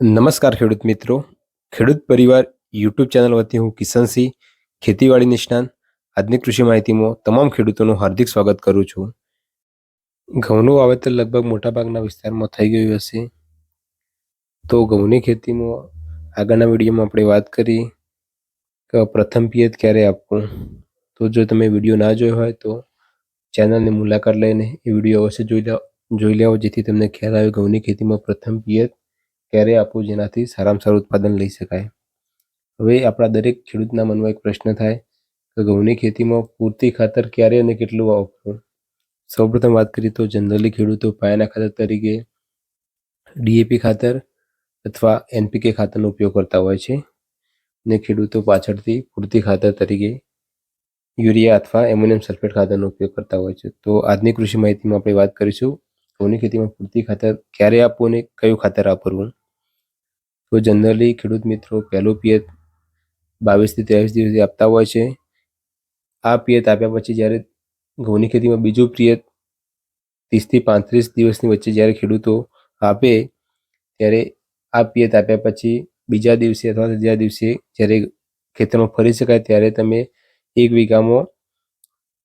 નમસ્કાર ખેડૂત મિત્રો. ખેડૂત પરિવાર યુટ્યુબ ચેનલ વતી હું કિશનસિંહ ખેતીવાડી નિષ્ણાંત. આજની કૃષિ માહિતીમાં તમામ ખેડૂતોનું હાર્દિક સ્વાગત કરું છું. ઘઉંનું વાવેતર લગભગ મોટાભાગના વિસ્તારમાં થઈ ગયું હશે. તો ઘઉંની ખેતીમાં આગળના વિડીયોમાં આપણે વાત કરી કે પ્રથમ પિયત ક્યારે આપવું? તો જો તમે વીડિયો ના જોયો હોય તો ચેનલની મુલાકાત લઈને એ વીડિયો અવશ્ય જોઈ લો જોઈ લેવો જેથી તમને ખ્યાલ આવે ઘઉંની ખેતીમાં પ્રથમ પિયત ક્યારે આપવું જેનાથી સારામાં સારું ઉત્પાદન લઈ શકાય? હવે આપણા દરેક ખેડૂતના મનમાં એક પ્રશ્ન થાય કે ઘઉંની ખેતીમાં પૂરતી ખાતર ક્યારે અને કેટલું વાપરવું? સૌપ્રથમ વાત કરીએ તો જનરલી ખેડૂતો પાયાના ખાતર તરીકે ડીએપી ખાતર અથવા એનપીકે ખાતરનો ઉપયોગ કરતા હોય છે ને ખેડૂતો પાછળથી પૂરતી ખાતર તરીકે યુરિયા અથવા એમોનિયમ સલ્ફેટ ખાતરનો ઉપયોગ કરતા હોય છે. તો આજની કૃષિ માહિતીમાં આપણે વાત કરીશું ઘઉંની ખેતીમાં પૂરતી ખાતર ક્યારે આપવું અને કયું ખાતર વાપરવું? તો જનરલી ખેડૂત મિત્રો પહેલું પિયત બાવીસથી ત્રેવીસ દિવસે આપતા હોય છે. આ પિયત આપ્યા પછી જ્યારે ઘઉંની ખેતીમાં બીજું પિયત ત્રીસથી પાંત્રીસ દિવસની વચ્ચે જ્યારે ખેડૂતો આપે ત્યારે આ પિયત આપ્યા પછી બીજા દિવસે અથવા ત્રીજા દિવસે જ્યારે ખેતરમાં ફરી શકાય ત્યારે તમે એક વીઘામાં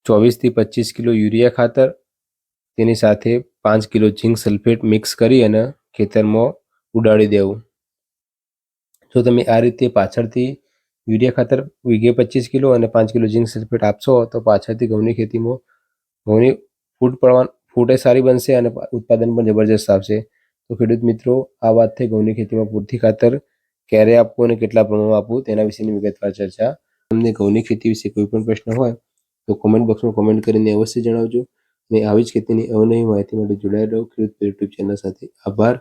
ચોવીસથી પચીસ કિલો યુરિયા ખાતર, તેની સાથે પાંચ કિલો ઝીંક સલ્ફેટ મિક્સ કરી અને ખેતરમાં ઉડાડી દેવું. જો તમે આ રીતે પાછળથી યુરિયા ખાતર વીઘે પચીસ કિલો અને પાંચ કિલો ઝીંક સલ્ફેટ આપશો, તો પાછળથી ઘઉંની ખેતીમાં ઘઉંની ફૂટ પડવા ફૂટે સારી બનશે અને ઉત્પાદન પણ જબરજસ્ત આવશે. તો ખેડૂત મિત્રો, આ વાત થઈ ઘઉંની ખેતીમાં પૂરતી ખાતર ક્યારે આપવું અને કેટલા પ્રમાણમાં આપવું, તેના વિશેની વિગતવાર ચર્ચા. તમને ઘઉંની ખેતી વિશે કોઈ પણ પ્રશ્ન હોય, તો કોમેન્ટ બોક્સમાં કોમેન્ટ કરીને અવશ્ય જણાવજો. અને આવી જ ખેતીની અવનવી માહિતી માટે જોડાયેલા ખેડૂત યુટ્યુબ ચેનલ સાથે. આભાર.